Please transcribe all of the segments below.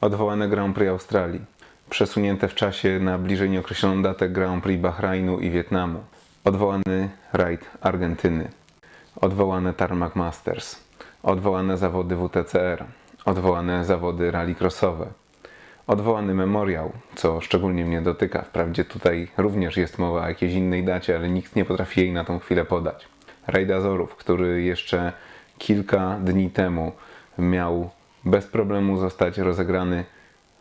Odwołane Grand Prix Australii. Przesunięte w czasie na bliżej nieokreśloną datę Grand Prix Bahrajnu i Wietnamu. Odwołany rajd Argentyny. Odwołane Tarmac Masters. Odwołane zawody WTCR. Odwołane zawody rallycrossowe. Odwołany memoriał, co szczególnie mnie dotyka. Wprawdzie tutaj również jest mowa o jakiejś innej dacie, ale nikt nie potrafi jej na tą chwilę podać. Rajd Azorów, który jeszcze kilka dni temu miał bez problemu zostać rozegrany,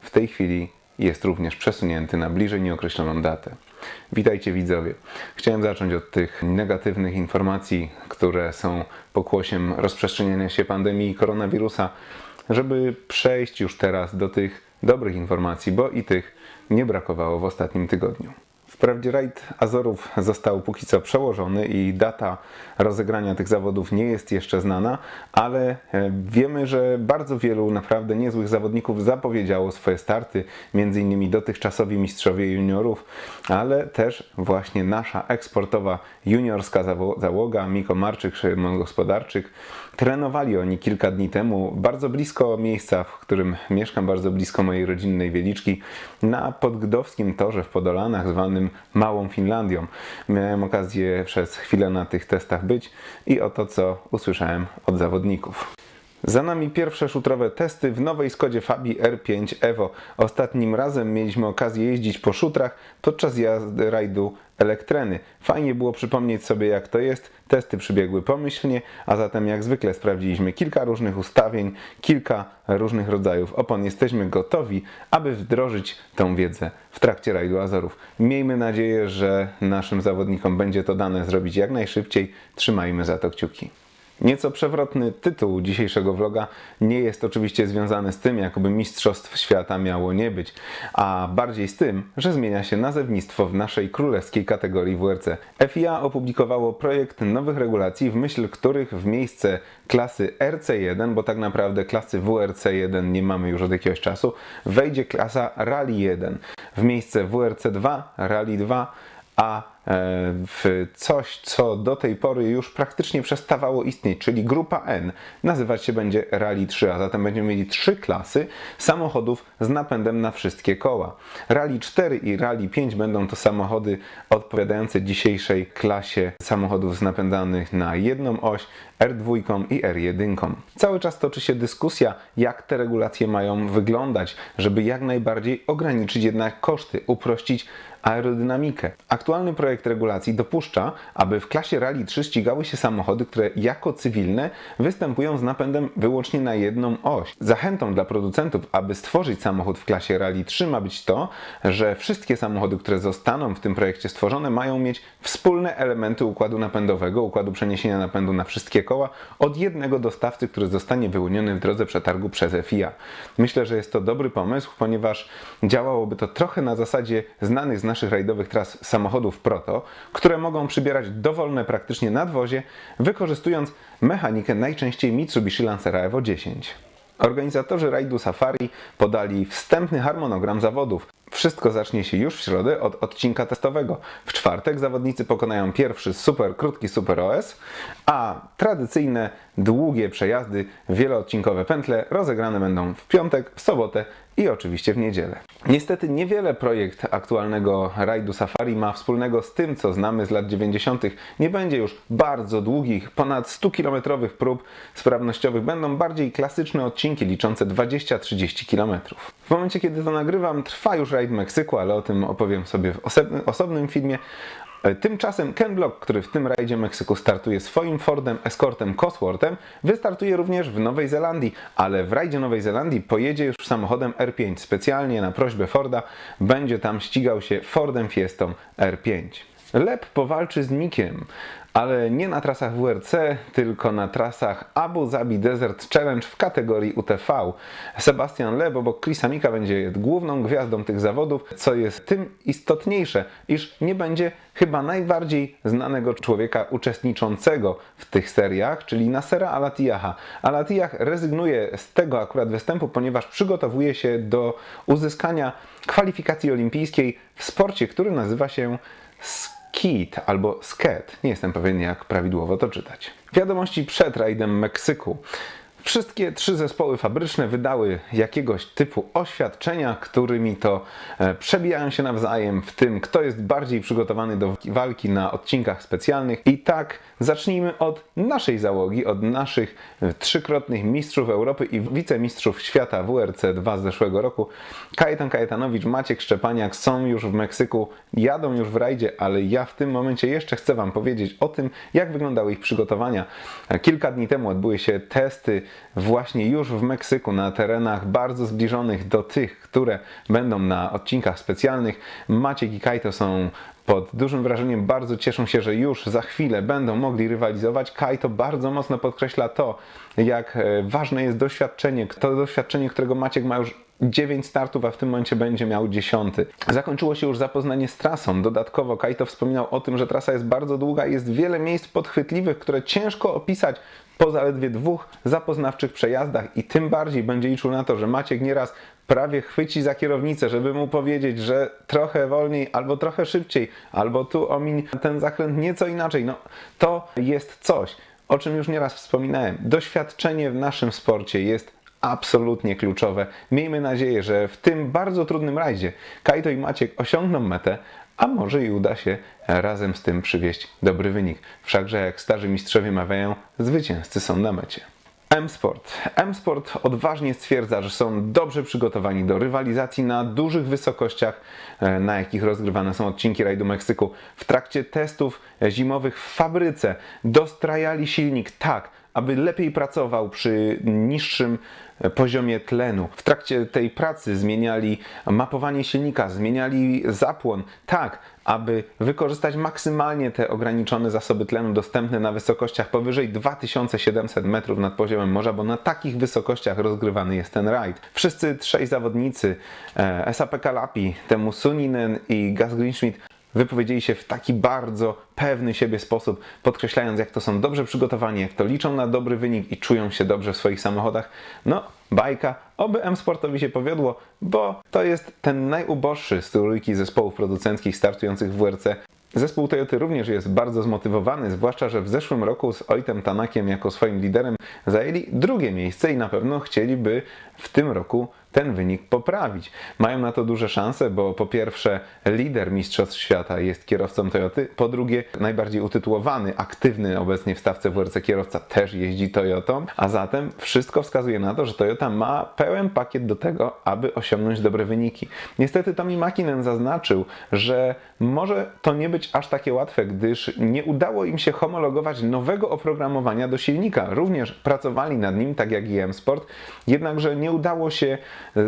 w tej chwili jest również przesunięty na bliżej nieokreśloną datę. Witajcie widzowie. Chciałem zacząć od tych negatywnych informacji, które są pokłosiem rozprzestrzeniania się pandemii koronawirusa, żeby przejść już teraz do tych dobrych informacji, bo i tych nie brakowało w ostatnim tygodniu. Wprawdzie rajd Azorów został póki co przełożony i data rozegrania tych zawodów nie jest jeszcze znana, ale e, wiemy, że bardzo wielu naprawdę niezłych zawodników zapowiedziało swoje starty, innymi dotychczasowi mistrzowie juniorów, ale też właśnie nasza eksportowa juniorska załoga, Miko Marczyk, Szymon Gospodarczyk, trenowali oni kilka dni temu bardzo blisko miejsca, w którym mieszkam, bardzo blisko mojej rodzinnej Wieliczki, na podgdowskim torze w Podolanach, zwanym Małą Finlandią. Miałem okazję przez chwilę na tych testach być i oto co usłyszałem od zawodników. Za nami pierwsze szutrowe testy w nowej Skodzie Fabii R5 Evo. Ostatnim razem mieliśmy okazję jeździć po szutrach podczas jazdy rajdu Elektreny. Fajnie było przypomnieć sobie jak to jest. Testy przybiegły pomyślnie, a zatem jak zwykle sprawdziliśmy kilka różnych ustawień, kilka różnych rodzajów opon. Jesteśmy gotowi, aby wdrożyć tą wiedzę w trakcie rajdu Azorów. Miejmy nadzieję, że naszym zawodnikom będzie to dane zrobić jak najszybciej. Trzymajmy za to kciuki. Nieco przewrotny tytuł dzisiejszego vloga nie jest oczywiście związany z tym, jakoby Mistrzostw Świata miało nie być, a bardziej z tym, że zmienia się nazewnictwo w naszej królewskiej kategorii WRC. FIA opublikowało projekt nowych regulacji, w myśl których w miejsce klasy RC1, bo tak naprawdę klasy WRC1 nie mamy już od jakiegoś czasu, wejdzie klasa Rally 1. W miejsce WRC2, Rally 2, a w coś, co do tej pory już praktycznie przestawało istnieć, czyli grupa N, nazywać się będzie Rally 3, a zatem będziemy mieli trzy klasy samochodów z napędem na wszystkie koła. Rally 4 i Rally 5 będą to samochody odpowiadające dzisiejszej klasie samochodów napędzanych na jedną oś, R2 i R1. Cały czas toczy się dyskusja, jak te regulacje mają wyglądać, żeby jak najbardziej ograniczyć jednak koszty, uprościć aerodynamikę. Aktualny projekt regulacji dopuszcza, aby w klasie Rally 3 ścigały się samochody, które jako cywilne występują z napędem wyłącznie na jedną oś. Zachętą dla producentów, aby stworzyć samochód w klasie Rally 3 ma być to, że wszystkie samochody, które zostaną w tym projekcie stworzone, mają mieć wspólne elementy układu napędowego, układu przeniesienia napędu na wszystkie koła od jednego dostawcy, który zostanie wyłoniony w drodze przetargu przez FIA. Myślę, że jest to dobry pomysł, ponieważ działałoby to trochę na zasadzie znanych z naszych rajdowych tras samochodów Które mogą przybierać dowolne praktycznie nadwozie, wykorzystując mechanikę najczęściej Mitsubishi Lancera Evo 10. Organizatorzy rajdu Safari podali wstępny harmonogram zawodów. Wszystko zacznie się już w środę od odcinka testowego. W czwartek zawodnicy pokonają pierwszy super krótki Super OS, a tradycyjne długie przejazdy, wieloodcinkowe pętle rozegrane będą w piątek, w sobotę i oczywiście w niedzielę. Niestety niewiele projekt aktualnego rajdu Safari ma wspólnego z tym, co znamy z lat 90. Nie będzie już bardzo długich, ponad 100-kilometrowych prób sprawnościowych. Będą bardziej klasyczne odcinki liczące 20-30 km. W momencie, kiedy to nagrywam, trwa już rajd Meksyku, ale o tym opowiem sobie w osobnym, filmie. Tymczasem Ken Block, który w tym rajdzie Meksyku startuje swoim Fordem Escortem Cosworthem, wystartuje również w Nowej Zelandii, ale w rajdzie Nowej Zelandii pojedzie już samochodem R5. Specjalnie na prośbę Forda będzie tam ścigał się Fordem Fiestą R5. Lep powalczy z Nikiem, ale nie na trasach WRC, tylko na trasach Abu Zabi Desert Challenge w kategorii UTV. Sebastian Leb obok Chrisa Mika będzie główną gwiazdą tych zawodów, co jest tym istotniejsze, iż nie będzie chyba najbardziej znanego człowieka uczestniczącego w tych seriach, czyli Nasera Alatiyaha. Alatiyah rezygnuje z tego akurat występu, ponieważ przygotowuje się do uzyskania kwalifikacji olimpijskiej w sporcie, który nazywa się Skeet albo Sket. Nie jestem pewien, jak prawidłowo to czytać. Wiadomości przed rajdem Meksyku. Wszystkie trzy zespoły fabryczne wydały jakiegoś typu oświadczenia, którymi to e, przebijają się nawzajem w tym, kto jest bardziej przygotowany do walki na odcinkach specjalnych. I tak zacznijmy od naszej załogi, od naszych e, trzykrotnych mistrzów Europy i wicemistrzów świata WRC 2 z zeszłego roku. Kajetan Kajetanowicz, Maciek Szczepaniak są już w Meksyku, jadą już w rajdzie, ale ja w tym momencie jeszcze chcę Wam powiedzieć o tym, jak wyglądały ich przygotowania. E, Kilka dni temu odbyły się testy właśnie już w Meksyku na terenach bardzo zbliżonych do tych, które będą na odcinkach specjalnych. Maciek i Kajto są pod dużym wrażeniem, bardzo cieszą się, że już za chwilę będą mogli rywalizować. Kajto bardzo mocno podkreśla to, jak e, ważne jest doświadczenie, to doświadczenie, którego Maciek ma już 9 startów, a w tym momencie będzie miał 10. Zakończyło się już zapoznanie z trasą. Dodatkowo Kajto wspominał o tym, że trasa jest bardzo długa i jest wiele miejsc podchwytliwych, które ciężko opisać po zaledwie dwóch zapoznawczych przejazdach i tym bardziej będzie liczył na to, że Maciek nieraz prawie chwyci za kierownicę, żeby mu powiedzieć, że trochę wolniej, albo trochę szybciej, albo tu omiń ten zakręt nieco inaczej. No, to jest coś, o czym już nieraz wspominałem. Doświadczenie w naszym sporcie jest absolutnie kluczowe. Miejmy nadzieję, że w tym bardzo trudnym rajdzie Kajto i Maciek osiągną metę, a może i uda się razem z tym przywieźć dobry wynik. Wszakże jak starzy mistrzowie mawiają, zwycięzcy są na mecie. M-Sport. M-Sport odważnie stwierdza, że są dobrze przygotowani do rywalizacji na dużych wysokościach, e, na jakich rozgrywane są odcinki rajdu Meksyku. W trakcie testów zimowych w fabryce dostrajali silnik tak, aby lepiej pracował przy niższym poziomie tlenu. W trakcie tej pracy zmieniali mapowanie silnika, zmieniali zapłon, tak, aby wykorzystać maksymalnie te ograniczone zasoby tlenu dostępne na wysokościach powyżej 2700 metrów nad poziomem morza, bo na takich wysokościach rozgrywany jest ten rajd. Wszyscy trzej zawodnicy, e, SAP Kalapi, temu Suninen i Gas Greenschmidt, wypowiedzieli się w taki bardzo pewny siebie sposób, podkreślając, jak to są dobrze przygotowani, jak to liczą na dobry wynik i czują się dobrze w swoich samochodach. No, bajka, oby M-Sportowi się powiodło, bo to jest ten najuboższy z trójki zespołów producenckich startujących w WRC. Zespół Toyoty również jest bardzo zmotywowany, zwłaszcza, że w zeszłym roku z Ojtem Tanakiem jako swoim liderem zajęli drugie miejsce i na pewno chcieliby w tym roku ten wynik poprawić. Mają na to duże szanse, bo po pierwsze lider Mistrzostw Świata jest kierowcą Toyoty, po drugie najbardziej utytułowany, aktywny obecnie w stawce WRC kierowca też jeździ Toyotą, a zatem wszystko wskazuje na to, że Toyota ma pełen pakiet do tego, aby osiągnąć dobre wyniki. Niestety Tommy Makinen zaznaczył, że może to nie być aż takie łatwe, gdyż nie udało im się homologować nowego oprogramowania do silnika. Również pracowali nad nim, tak jak i M-Sport, jednakże nie udało się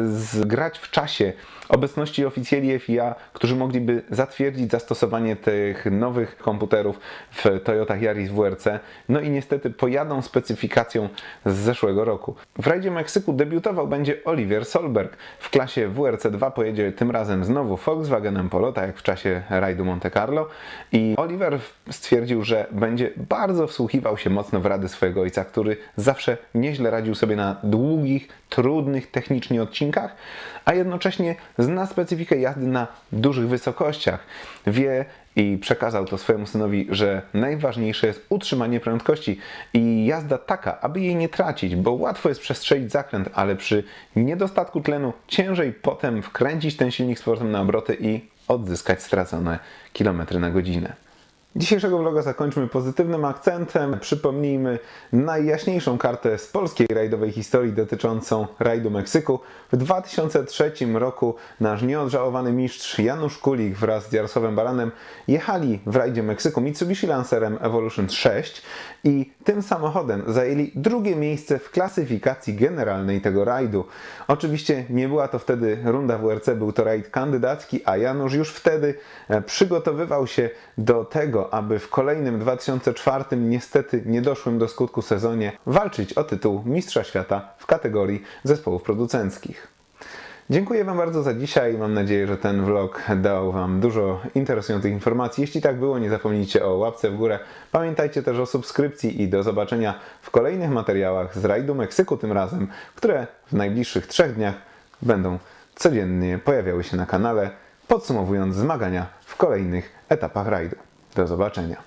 zgrać w czasie obecności oficjeli FIA, którzy mogliby zatwierdzić zastosowanie tych nowych komputerów w Toyota Yaris WRC. No i niestety pojadą specyfikacją z zeszłego roku. W rajdzie Meksyku debiutował będzie Oliver Solberg. W klasie WRC 2 pojedzie tym razem znowu Volkswagenem Polo, tak jak w czasie rajdu Monte Carlo. I Oliver stwierdził, że będzie bardzo wsłuchiwał się mocno w rady swojego ojca, który zawsze nieźle radził sobie na długich, trudnych technicznie odcinkach, a jednocześnie zna specyfikę jazdy na dużych wysokościach. Wie i przekazał to swojemu synowi, że najważniejsze jest utrzymanie prędkości i jazda taka, aby jej nie tracić, bo łatwo jest przestrzelić zakręt, ale przy niedostatku tlenu ciężej potem wkręcić ten silnik z powrotem na obroty i odzyskać stracone kilometry na godzinę. Dzisiejszego vloga zakończmy pozytywnym akcentem. Przypomnijmy najjaśniejszą kartę z polskiej rajdowej historii dotyczącą rajdu Meksyku. W 2003 roku nasz nieodżałowany mistrz Janusz Kulik wraz z Jarosławem Baranem jechali w rajdzie Meksyku Mitsubishi Lancerem Evolution 6 i tym samochodem zajęli drugie miejsce w klasyfikacji generalnej tego rajdu. Oczywiście nie była to wtedy runda WRC, był to rajd kandydacki, a Janusz już wtedy e, przygotowywał się do tego, aby w kolejnym 2004 niestety niedoszłym do skutku sezonie walczyć o tytuł Mistrza Świata w kategorii zespołów producenckich. Dziękuję Wam bardzo za dzisiaj. Mam nadzieję, że ten vlog dał Wam dużo interesujących informacji. Jeśli tak było, nie zapomnijcie o łapce w górę. Pamiętajcie też o subskrypcji i do zobaczenia w kolejnych materiałach z rajdu Meksyku tym razem, które w najbliższych trzech dniach będą codziennie pojawiały się na kanale, podsumowując zmagania w kolejnych etapach rajdu. Do zobaczenia.